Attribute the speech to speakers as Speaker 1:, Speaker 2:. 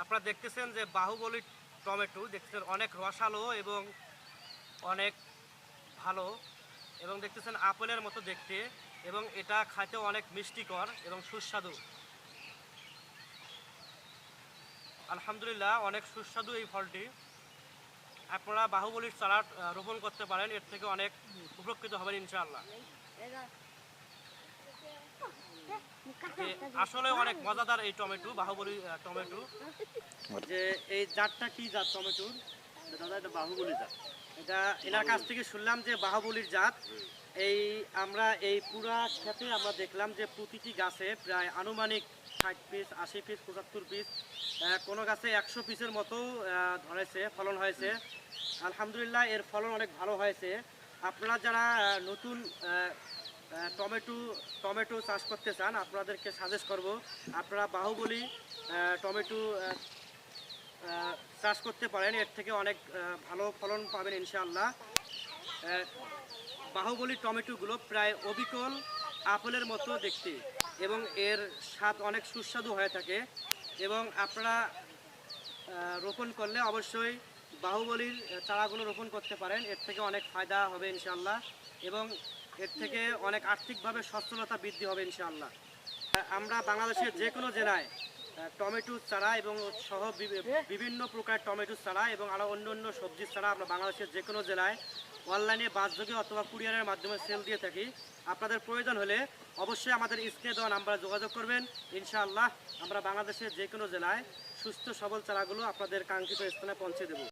Speaker 1: আপনারা দেখতেছেন যে বাহুবলী টমেটো, দেখতেছেন অনেক রসালো এবং অনেক ভালো এবং দেখতেছেন আপেলের মতো দেখতে এবং এটা খাইতেও অনেক মিষ্টিকর এবং সুস্বাদু। আলহামদুলিল্লাহ, অনেক সুস্বাদু এই ফলটি। আপনারা বাহুবলীর চারা রোপণ করতে পারেন, এর থেকে অনেক উপকৃত হবেন ইনশাআল্লাহ। আসলে অনেক মজাদার এই টমেটো বাহুবলী টমেটো। যে এই জাতটা কি জাত টমেটোর?
Speaker 2: দাদা এটা বাহুবলি জাত।
Speaker 1: এটা এনার কাছ থেকে শুনলাম যে বাহুবলীর জাত। এই আমরা এই পুরা ক্ষেতে আমরা দেখলাম যে প্রতিটি গাছে প্রায় আনুমানিক ষাট পিস আশি পিস পঁচাত্তর পিস কোনো গাছে একশো পিসের মতো আহ, ধরেছে ফলন হয়েছে। আলহামদুলিল্লাহ এর ফলন অনেক ভালো হয়েছে। আপনারা যারা নতুন টমেটো টমেটো চাষ করতে চান, আপনাদেরকে সাজেস্ট করব। আপনারা বাহুবলী টমেটো চাষ করতে পারেন। এর থেকে অনেক ভালো ফলন পাবেন ইনশাআল্লাহ। বাহুবলী টমেটোগুলো প্রায় অবিকল আপেলের মতো দেখতে এবং এর স্বাদ অনেক সুস্বাদু হয়ে থাকে এবং আপনারা রোপণ করলে অবশ্যই বাহুবলীর চারাগুলো রোপণ করতে পারেন। এর থেকে অনেক ফায়দা হবে ইনশাআল্লাহ এবং এর থেকে অনেক আর্থিকভাবে সচ্ছলতা বৃদ্ধি হবে ইনশাআল্লাহ। আমরা বাংলাদেশের যে কোনো জেলায় টমেটো চারা এবং সহ বিভিন্ন প্রকার টমেটো চারা এবং আরও অন্য অন্য সবজির চারা আমরা বাংলাদেশের যে কোনো জেলায় অনলাইনে, বাসযোগে অথবা কুরিয়ারের মাধ্যমে সেল দিয়ে থাকি। আপনাদের প্রয়োজন হলে অবশ্যই আমাদের স্ক্রিনে দেওয়া নাম্বারে যোগাযোগ করবেন। ইনশাআল্লাহ আমরা বাংলাদেশের যে কোনো জেলায় সুস্থ সবল চারাগুলো আপনাদের কাঙ্ক্ষিত স্থানে পৌঁছে দেবো।